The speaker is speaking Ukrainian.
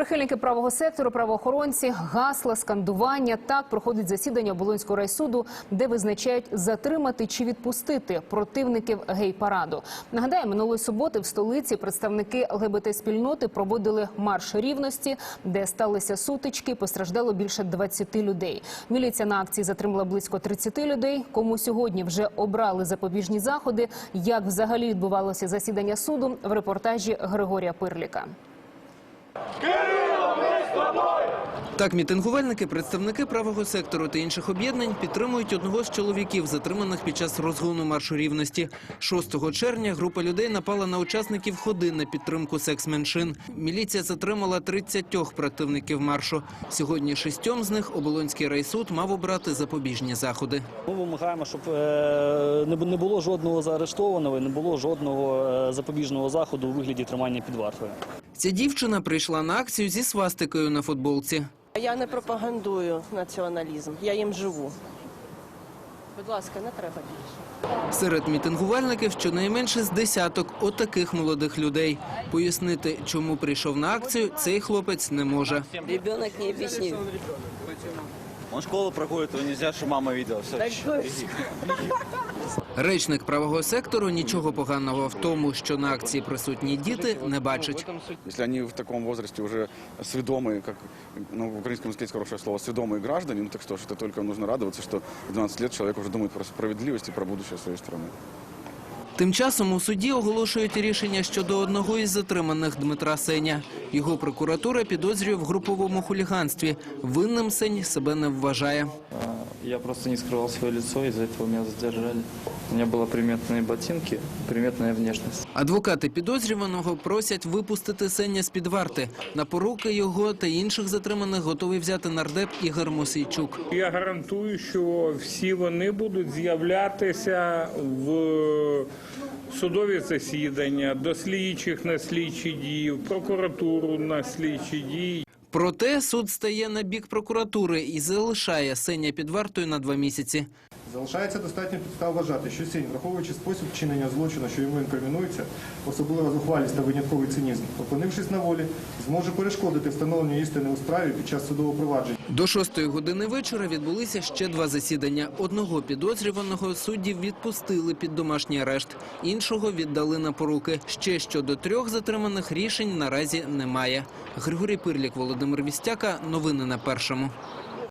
Прихильники правого сектору, правоохоронці, гасла, скандування. Так проходить засідання Оболонського райсуду, де визначають затримати чи відпустити противників гей-параду. Нагадаю, минулої суботи в столиці представники ЛГБТ-спільноти проводили марш рівності, де сталися сутички. Постраждало більше 20 людей. Міліція на акції затримала близько 30 людей. Кому сьогодні вже обрали запобіжні заходи. Як взагалі відбувалося засідання суду в репортажі Григорія Пирліка. Так, мітингувальники, представники правого сектору та інших об'єднань підтримують одного з чоловіків, затриманих під час розгону маршу рівності. 6 червня група людей напала на учасників ходи на підтримку секс-меншин. Міліція затримала 30 противників маршу. Сьогодні шістьом з них Оболонський райсуд мав обрати запобіжні заходи. Ми вимагаємо, щоб е, не було жодного заарештованого, не було жодного е, запобіжного заходу у вигляді тримання під вартою. Ця дівчина прийшла на акцію зі свастикою на футболці. Я не пропагандую націоналізм, я їм живу. Будь ласка, не треба більше. Серед мітингувальників щонайменше з десяток отаких молодих людей. Пояснити, чому прийшов на акцію, цей хлопець не може. Ребенок не объяснил. Он школу проходит, его нельзя, что мама видела. Все. Речник правого сектору нічого поганого в тому, що на акції присутні діти, не бачить. Если они в таком возрасте уже сведомые, как ну, в украинском языке есть хорошее слово, сведомые граждане, ну так что ж, это только нужно радоваться, что в 12 лет человек уже думает про справедливость и про будущее своей страны. Тим часом у суді оголошують рішення щодо одного із затриманих Дмитра Сеня. Його прокуратура підозрює в груповому хуліганстві. Винним Сень себе не вважає. Я просто не скрывал свое лицо, из-за этого меня задержали. У меня были приметные ботинки, приметная внешность. Адвокати підозрюваного просять випустити Сеня з-під варти. На поруки його та інших затриманих готовий взяти нардеп Ігор Мосійчук. Я гарантую, що всі вони будуть з'являтися в судові засідання, до слідчих на слідчі дії, в прокуратуру на слідчі дії. Проте суд стає на бік прокуратури і залишає Сеня під вартою на два місяці. Залишається достатньо підстав вважати, що Сінь, враховуючи спосіб вчинення злочину, що йому інкримінується, особливо зухвалість та винятковий цинізм, опинившись на волі, зможе перешкодити встановленню істини у справі під час судового провадження. До шостої години вечора відбулися ще два засідання. Одного підозрюваного суддів відпустили під домашній арешт, іншого віддали на поруки. Ще щодо трьох затриманих рішень наразі немає. Григорій Пирлік, Володимир Вістяка. Новини на першому.